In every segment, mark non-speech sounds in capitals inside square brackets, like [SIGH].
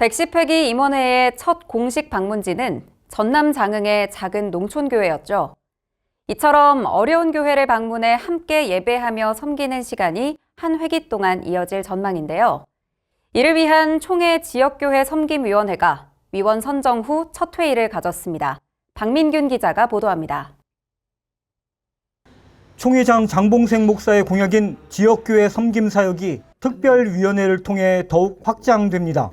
110회기 임원회의 첫 공식 방문지는 전남 장흥의 작은 농촌교회였죠. 이처럼 어려운 교회를 방문해 함께 예배하며 섬기는 시간이 한 회기 동안 이어질 전망인데요. 이를 위한 총회 지역교회 섬김위원회가 위원 선정 후 첫 회의를 가졌습니다. 박민균 기자가 보도합니다. 총회장 장봉생 목사의 공약인 지역교회 섬김 사역이 특별위원회를 통해 더욱 확장됩니다.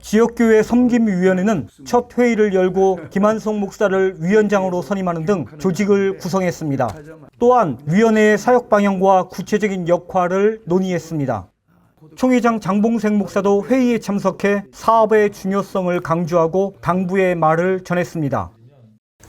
지역교회 섬김위원회는 첫 회의를 열고 김한성 목사를 위원장으로 선임하는 등 조직을 구성했습니다. 또한 위원회의 사역 방향과 구체적인 역할을 논의했습니다. 총회장 장봉생 목사도 회의에 참석해 사업의 중요성을 강조하고 당부의 말을 전했습니다.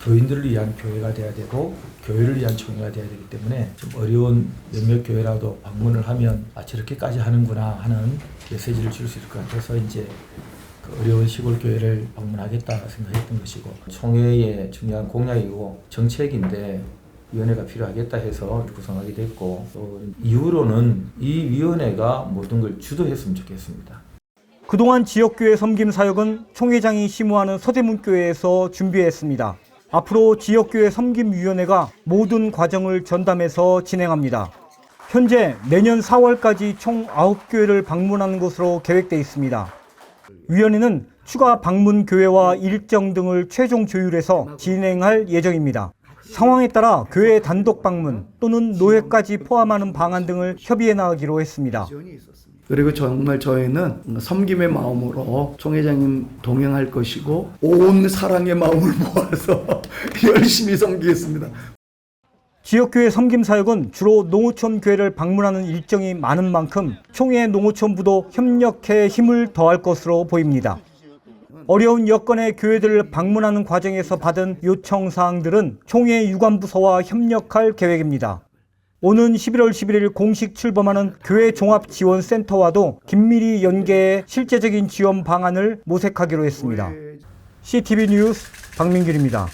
교인들을 위한 교회가 돼야 되고 교회를 위한 총회가 돼야 되기 때문에 좀 어려운 몇몇 교회라도 방문을 하면 아 저렇게까지 하는구나 하는 메시지를 줄 수 있을 것 같아서 이제 그 어려운 시골 교회를 방문하겠다 생각했던 것이고 총회의 중요한 공약이고 정책인데 위원회가 필요하겠다 해서 구성하게 됐고 또 이후로는 이 위원회가 모든 걸 주도했으면 좋겠습니다. 그동안 지역교회 섬김 사역은 총회장이 심우하는 서대문교회에서 준비했습니다. 앞으로 지역교회 섬김위원회가 모든 과정을 전담해서 진행합니다. 현재 내년 4월까지 총 9교회를 방문하는 것으로 계획되어 있습니다. 위원회는 추가 방문 교회와 일정 등을 최종 조율해서 진행할 예정입니다. 상황에 따라 교회 단독 방문 또는 노예까지 포함하는 방안 등을 협의해 나가기로 했습니다. 그리고 정말 저희는 섬김의 마음으로 총회장님 동행할 것이고 온 사랑의 마음을 모아서 [LAUGHS] 열심히 섬기겠습니다. 지역교회 섬김 사역은 주로 농어촌 교회를 방문하는 일정이 많은 만큼 총회 농어촌부도 협력해 힘을 더할 것으로 보입니다. 어려운 여건의 교회들을 방문하는 과정에서 받은 요청 사항들은 총회 유관부서와 협력할 계획입니다. 오는 11월 11일 공식 출범하는 교회 종합지원센터와도 긴밀히 연계해 실제적인 지원 방안을 모색하기로 했습니다. CTV 뉴스 박민길입니다.